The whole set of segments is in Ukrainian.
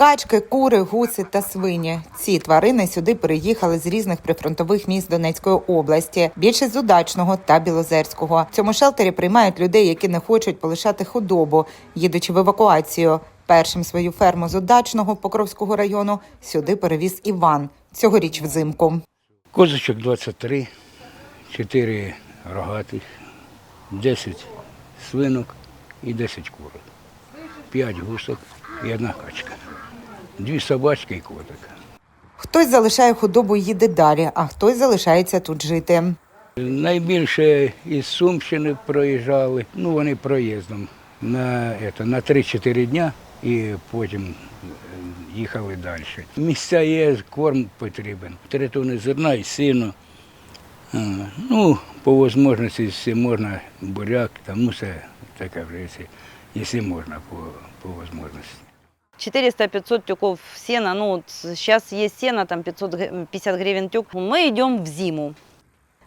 Качки, кури, гуси та свині. Ці тварини сюди переїхали з різних прифронтових міст Донецької області, більше з Удачного та Білозерського. В цьому шелтері приймають людей, які не хочуть полишати худобу, їдучи в евакуацію. Першим свою ферму з Удачного Покровського району сюди перевіз Іван цьогоріч взимку. Козочок 23, 4 рогатих, 10 свинок і 10 курок, 5 гусок і одна качка, дві собачки і котик. Хтось залишає худобу і їде далі, а хтось залишається тут жити. Найбільше із Сумщини проїжджали, ну вони проїздом на, это, на 3-4 дня і потім е, їхали далі. Місця є, корм потрібен, три тони зерна і сіно. Ну, по можливості, якщо можна, буряк, там, ну, все таке вже, якщо, якщо можна, по, по можливості. 400-500 тюков сена. Ну, вот сейчас есть сено, там 550 гривен тюк. Мы идем в зиму.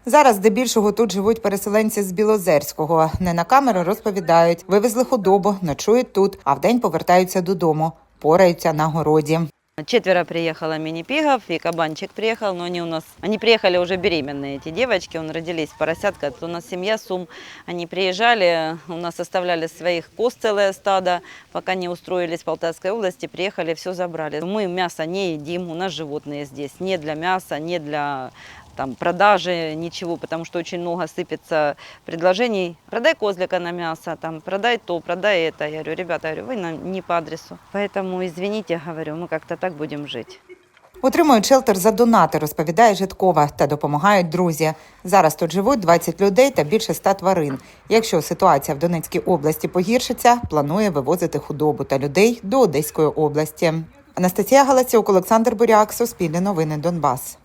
Зараз здебільшого тут живуть переселенці з Білозерського. Не на камеру розповідають, вивезли худобу, ночують тут, а вдень повертаються додому, пораються на городі. Четверо приехало мини-пигов, и кабанчик приехал, но они у нас, они приехали уже беременные, эти девочки, он родились поросятка, это у нас семья Сум, они приезжали, у нас оставляли своих коз целое стадо, пока не устроились в Полтавской области, приехали, все забрали. Мы мясо не едим, у нас животные здесь, не для мяса, не для там, продажи, ничего, потому что очень много сыпется предложений. Продай козлика на мясо, там, продай то, продай это. Я говорю, ребята, я говорю, вы нам не по адресу. Поэтому, извините, говорю, мы как-то так будем жить. Утримують шелтер за донати, розповідає Житкова, та допомагають друзі. Зараз тут живуть 20 людей та більше 100 тварин. Якщо ситуація в Донецькій області погіршиться, планує вивозити худобу та людей до Одеської області. Анастасія Галасюк, Олександр Буряк, Суспільне новини, Донбас.